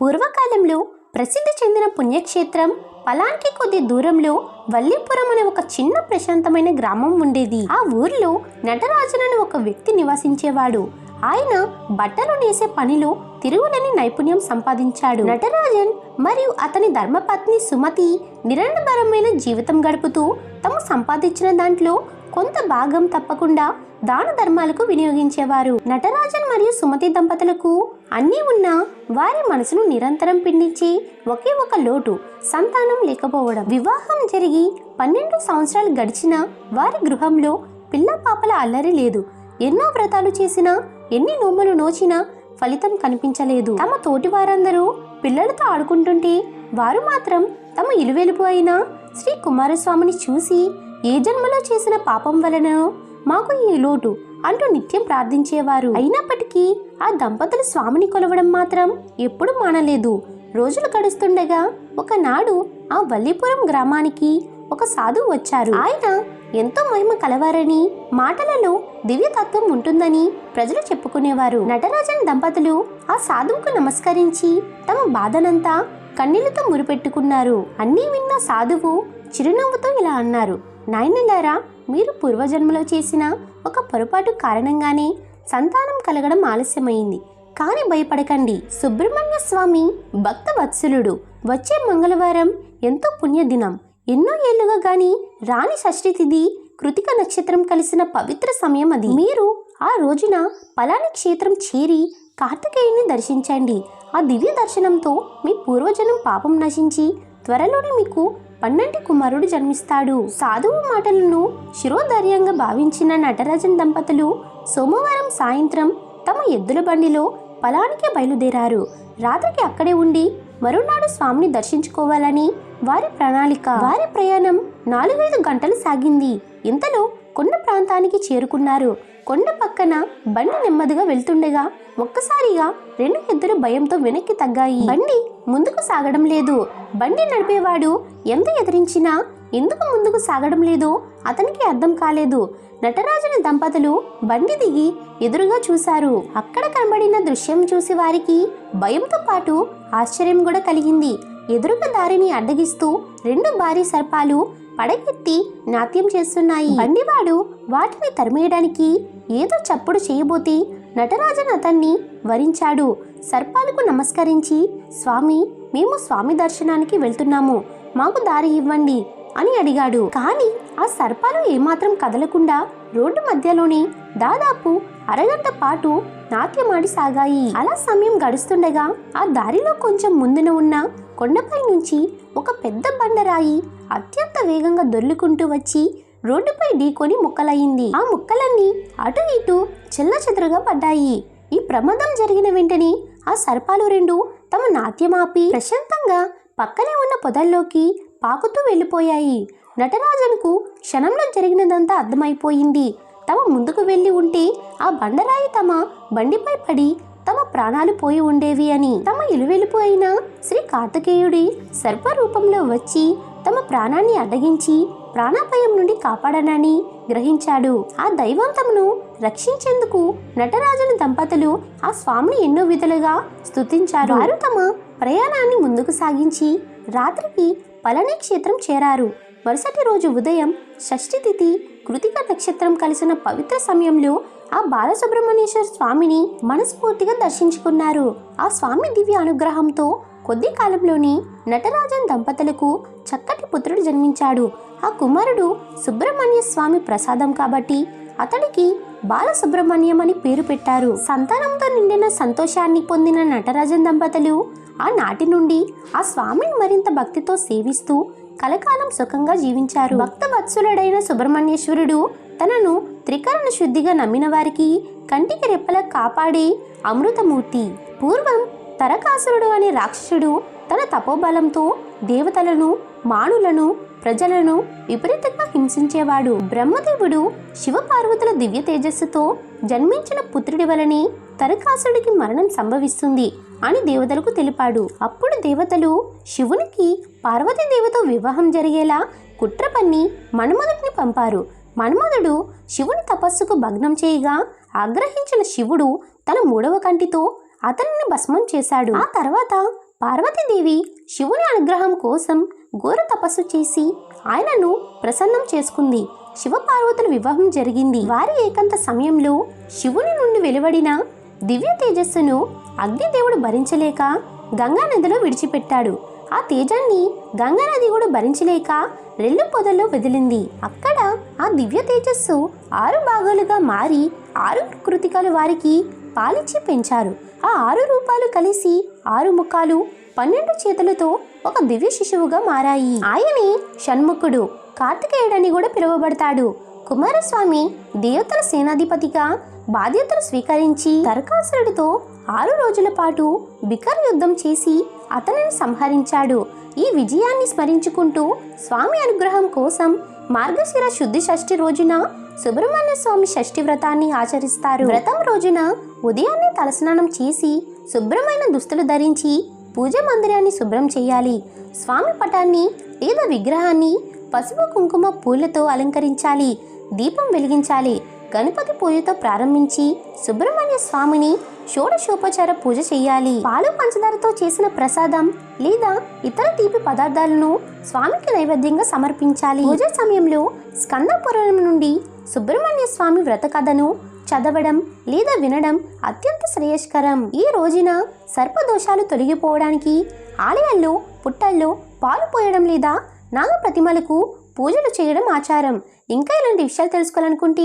పూర్వకాలంలో ప్రసిద్ధి చెందిన పుణ్యక్షేత్రం పలానికి కొద్ది దూరంలో వల్లీపురం అనే ఒక చిన్న ప్రశాంతమైన గ్రామం ఉండేది. ఆ ఊర్లో నటరాజన్ ఒక వ్యక్తి నివసించేవాడు. ఆయన బట్టలు నేసే పనిలో తిరుగులేని నైపుణ్యం సంపాదించాడు. నటరాజన్ మరియు అతని ధర్మపత్ని సుమతి నిరంతరమైన జీవితం గడుపుతూ తమ సంపాదించిన దాంట్లో కొంత భాగం తప్పకుండా దాన ధర్మాలకు వినియోగించేవారు. నటరాజన్ మరియు సుమతి దంపతులకు అన్నీ ఉన్నా వారి మనసును నిరంతరం పిండించి ఒకే ఒక లోటు సంతానం లేకపోవడం. వివాహం జరిగి పన్నెండు సంవత్సరాలు గడిచినా వారి గృహంలో పిల్ల పాపల అల్లరి లేదు. ఎన్నో వ్రతాలు చేసినా ఎన్ని నోములు నోచినా ఫలితం కనిపించలేదు. తమ తోటి వారందరూ పిల్లలతో ఆడుకుంటుంటే వారు మాత్రం తమ ఇలువెలుపు అయిన శ్రీ కుమారస్వామిని చూసి ఏ జన్మలో చేసిన పాపం వలనో మాకు ఈ లోటు? అంటూ నిత్యం ప్రార్థించేవారు. అయినప్పటికీ ఆ దంపతులు స్వామిని కొలవడం మాత్రం ఎప్పుడు మానలేదు. రోజులు గడుస్తుండగా ఒకనాడు ఆ వల్లీపురం గ్రామానికి ఒక సాధువు వచ్చారు. ఆయన ఎంతో మహిమ కలవారని మాటలలో దివ్యతత్వం ఉంటుందని ప్రజలు చెప్పుకునేవారు. నటరాజన్ దంపతులు ఆ సాధువుకు నమస్కరించి తమ బాధనంతా కన్నీళ్ళతో మురిపెట్టుకున్నారు. అన్నీ విన్న సాధువు చిరునవ్వుతో ఇలా అన్నారు. నాయనలారా మీరు పూర్వజన్మలో చేసిన ఒక పొరపాటు కారణంగానే సంతానం కలగడం ఆలస్యమైంది. కానీ భయపడకండి. సుబ్రహ్మణ్య స్వామి భక్త వత్సలుడు వచ్చే మంగళవారం ఎంతో పుణ్యదినం. ఎన్నో ఏళ్ళుగా గాని రాణి షష్ఠి తిథి కృతిక నక్షత్రం కలిసిన పవిత్ర సమయం అది. మీరు ఆ రోజున పలాని క్షేత్రం చేరి కార్తికేయుని దర్శించండి. ఆ దివ్య దర్శనంతో మీ పూర్వజనం పాపం నశించి త్వరలోనే మీకు పన్నెండు కుమారుడు జన్మిస్తాడు. సాధువు మాటలను శిరోధైర్యంగా భావించిన నటరాజన్ దంపతులు సోమవారం సాయంత్రం తమ ఎద్దుల బండిలో పొలానికి బయలుదేరారు. రాత్రికి అక్కడే ఉండి మరునాడు స్వామిని దర్శించుకోవాలని వారి ప్రణాళిక. వారి ప్రయాణం నాలుగైదు గంటలు సాగింది. ఇంతలో కొండ ప్రాంతానికి చేరుకున్నారు. కొండ పక్కన బండి నెమ్మదిగా వెళ్తుండగా ఒక్కసారిగా రెండు ఎద్దులు భయంతో వెనక్కి తగ్గాయి. బండి ముందుకు సాగడం లేదు. బండి నడిపేవాడు ఎంత ఎదిరించినా ఎందుకు ముందుకు సాగడం లేదో అతనికి అర్థం కాలేదు. నటరాజుని దంపతులు బండి దిగి ఎదురుగా చూశారు. అక్కడ కనబడిన దృశ్యం చూసి వారికి భయంతో పాటు ఆశ్చర్యం కూడా కలిగింది. ఎదురుగా దారిని అడ్డగిస్తూ రెండు భారీ సర్పాలు పడగెత్తి నాట్యం చేస్తున్నాయి. బండివాడు వాటిని తరిమేయడానికి ఏదో చప్పుడు చేయబోతే నటరాజన్ అతన్ని వరించాడు. సర్పాలకు నమస్కరించి స్వామి మేము స్వామి దర్శనానికి వెళ్తున్నాము. మాకు దారి ఇవ్వండి అని అడిగాడు. కానీ ఆ సర్పాలు ఏమాత్రం కదలకుండా రోడ్డు మధ్యలోనే దాదాపు అరగంట పాటు నాట్యమాడి సాగాయి. అలా సమయం గడుస్తుండగా ఆ దారిలో కొంచెం ముందున ఉన్న కొండపై నుంచి ఒక పెద్ద బండరాయి అత్యంత వేగంగా దొర్లుకుంటూ వచ్చి రోడ్డుపై ఢీకొని ముక్కలయ్యింది. ఆ ముక్కలన్నీ అటు ఇటు చెల్లచెదరుగా పడ్డాయి. ఈ ప్రమాదం జరిగిన వెంటనే ఆ సర్పాలు రెండు తమ నాట్యమాపి ప్రశాంతంగా పక్కనే ఉన్న పొదల్లోకి పాకుతూ వెళ్ళిపోయాయి. నటరాజన్కు క్షణంలో జరిగినదంతా అర్థమైపోయింది. తమ ముందుకు వెళ్ళి ఉంటే ఆ బండరాయి తమ బండిపై పడి తమ ప్రాణాలు పోయి ఉండేవి అని. తమ ఇలువెలుపు అయిన శ్రీ కార్తికేయుడి సర్ప రూపంలో వచ్చి తమ ప్రాణాన్ని అడ్డగించి ప్రాణాపాయం నుండి కాపాడనని గ్రహించాడు. ఆ దైవం తమను రక్షించేందుకు నటరాజుని దంపతులు ఆ స్వామిని ఎన్నో విధులుగా స్తుతించారు. వారు తమ ప్రయాణాన్ని ముందుకు సాగించి రాత్రికి పళని క్షేత్రం చేరారు. మరుసటి రోజు ఉదయం షష్ఠి తిథి కృతిక నక్షత్రం కలిసిన పవిత్ర సమయంలో ఆ బాలసుబ్రహ్మణ్యేశ్వర స్వామిని మనస్ఫూర్తిగా దర్శించుకున్నారు. ఆ స్వామి దివ్య అనుగ్రహంతో కొద్ది కాలంలోనే నటరాజన్ దంపతులకు చక్కటి పుత్రుడు జన్మించాడు. ఆ కుమారుడు సుబ్రహ్మణ్య స్వామి ప్రసాదం కాబట్టి అతడికి బాలసుబ్రహ్మణ్యం అని పేరు పెట్టారు. సంతానంతో నిండిన సంతోషాన్ని పొందిన నటరాజన్ దంపతులు ఆ నాటి నుండి ఆ స్వామిని మరింత భక్తితో సేవిస్తూ కలకాలం సుఖంగా జీవించారు. భక్త వత్సలుడైన సుబ్రహ్మణ్యేశ్వరుడు తనను త్రికరణ శుద్ధిగా నమ్మిన వారికి కంటికి రెప్పలా కాపాడే అమృతమూర్తి. పూర్వం తరకాసురుడు అనే రాక్షసుడు తన తపోబలంతో దేవతలను మానులను ప్రజలను విపరీతంగా హింసించేవాడు. బ్రహ్మదేవుడు శివపార్వతుల దివ్య తేజస్సుతో జన్మించిన పుత్రుడి వలనే తరకాసుడికి మరణం సంభవిస్తుంది అని దేవతలకు తెలిపాడు. అప్పుడు దేవతలు శివునికి పార్వతీదేవితో వివాహం జరిగేలా కుట్ర పన్ని మన్మధుడిని పంపారు. మన్మధుడు శివుని తపస్సుకు భగ్నం చేయగా ఆగ్రహించిన శివుడు తన మూడవ కంటితో అతనిని భస్మం చేశాడు. ఆ తర్వాత పార్వతీదేవి శివుని అనుగ్రహం కోసం ఘోర తపస్సు చేసి ఆయనను ప్రసన్నం చేసుకుంది. శివపార్వతుల వివాహం జరిగింది. వారి ఏకాంత సమయంలో శివుని నుండి వెలువడిన దివ్య తేజస్సును అగ్నిదేవుడు భరించలేక గంగా నదిలో విడిచిపెట్టాడు. ఆ తేజాన్ని గంగా నది కూడా భరించలేక రెల్లు పొదల్లో వదిలింది. అక్కడ ఆ దివ్య తేజస్సు ఆరు భాగాలుగా మారి ఆరు కృతికలు వారికి పాలిచ్చి పెంచారు. ఆ ఆరు రూపాలు కలిసి ఆరు ముఖాలు పన్నెండు చేతులతో ఒక దివ్య శిశువుగా మారాయి. ఆయనే షణ్ముఖుడు. కార్తికేయుడని కూడా పిలువబడతాడు. కుమారస్వామి దేవతల సేనాధిపతిగా బాధ్యతలు స్వీకరించి తరకాసురుడితో ఆరు రోజుల పాటు బికర్ యుద్ధం చేసి అతనిని సంహరించాడు. ఈ విజయాన్ని స్మరించుకుంటూ స్వామి అనుగ్రహం కోసం మార్గశిర శుద్ధి షష్ఠి రోజున సుబ్రహ్మణ్య స్వామి షష్ఠి వ్రతాన్ని ఆచరిస్తారు. వ్రతం రోజున ఉదయాన్నే తలస్నానం చేసి శుభ్రమైన దుస్తులు ధరించి పూజ మందిరాన్ని శుభ్రం చేయాలి. స్వామి పటాన్ని లేదా విగ్రహాన్ని పసుపు కుంకుమ పూలతో అలంకరించాలి. దీపం వెలిగించాలి. గణపతి పూజతో ప్రారంభించి సుబ్రహ్మణ్య స్వామిని షోడశోపచార పూజ చేయాలి. పాలు పంచదారతో చేసిన ప్రసాదం లేదా ఇతర తీపి పదార్థాలను స్వామికి నైవేద్యంగా సమర్పించాలి. పూజ సమయంలో స్కంద పురాణం నుండి సుబ్రహ్మణ్య స్వామి వ్రత కథను చదవడం లేదా వినడం అత్యంత శ్రేయస్కరం. ఈ రోజున సర్పదోషాలు తొలగిపోవడానికి ఆలయాల్లో పుట్టల్లో పాలు పోయడం లేదా నాగ ప్రతిమలకు పూజలు చేయడం ఆచారం. ఇంకా ఇలాంటి విషయాలు తెలుసుకోవాలనుకుంటే